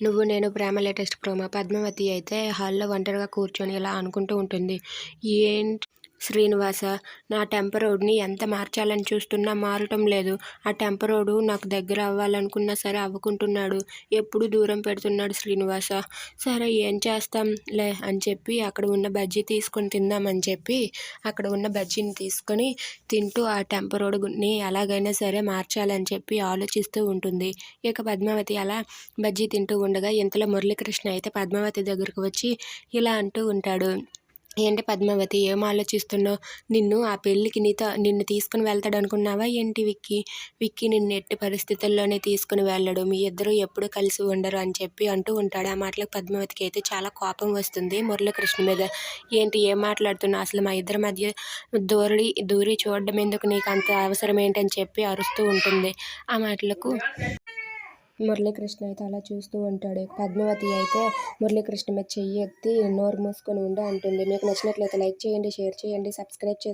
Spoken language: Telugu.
నువ్వు నేను ప్రేమ లేటెస్ట్ ప్రోమో. పద్మావతి అయితే హాల్లో ఒంటరిగా కూర్చొని ఇలా అనుకుంటూ ఉంటుంది. ఏంటి శ్రీనివాస నా టెంపరోడ్ని ఎంత మార్చాలని చూస్తున్నా మారటం లేదు. ఆ టెంపరోడు నాకు దగ్గర అవ్వాలనుకున్నా సరే అవ్వకుంటున్నాడు. ఎప్పుడు దూరం పెడుతున్నాడు శ్రీనివాస? సరే ఏం చేస్తాం లే అని చెప్పి అక్కడ ఉన్న బజ్జీ తీసుకొని తిందామని చెప్పి అక్కడ ఉన్న బజ్జీని తీసుకొని తింటూ ఆ టెంపరోడ్ని ఎలాగైనా సరే మార్చాలని చెప్పి ఆలోచిస్తూ ఉంటుంది. ఇక పద్మావతి అలా బజ్జీ తింటూ ఉండగా ఇంతలో మురళీకృష్ణ అయితే పద్మావతి దగ్గరకు వచ్చి ఇలా అంటూ ఉంటాడు. ఏంటి పద్మావతి? ఏం ఆలోచిస్తున్నావు? నిన్ను ఆ పెళ్ళికి నీతో నిన్ను తీసుకుని వెళ్తాడు అనుకున్నావా ఏంటి విక్కీ? విక్కీ నిన్ను ఎట్టి పరిస్థితుల్లోనే తీసుకుని వెళ్ళడు. మీ ఇద్దరు ఎప్పుడు కలిసి ఉండరు అని చెప్పి అంటూ ఉంటాడు. ఆ మాటలకు పద్మావతికి అయితే చాలా కోపం వస్తుంది మురళీకృష్ణ మీద. ఏంటి? ఏం మాట్లాడుతున్నావు? అసలు మా ఇద్దరి మధ్య దూరి దూరి చూడడం ఎందుకు నీకు అంత అవసరం ఏంటని చెప్పి అరుస్తూ ఉంటుంది. ఆ మాటలకు మురళీకృష్ణ అయితే అలా చూస్తూ ఉంటాడు. పద్మావతి అయితే మురళీకృష్ణ మీద చెయ్యి ఎత్తి నోరు మూసుకొని ఉండి అంటుంది. మీకు నచ్చినట్లయితే లైక్ చేయండి షేర్ చేయండి సబ్స్క్రైబ్ చేయండి.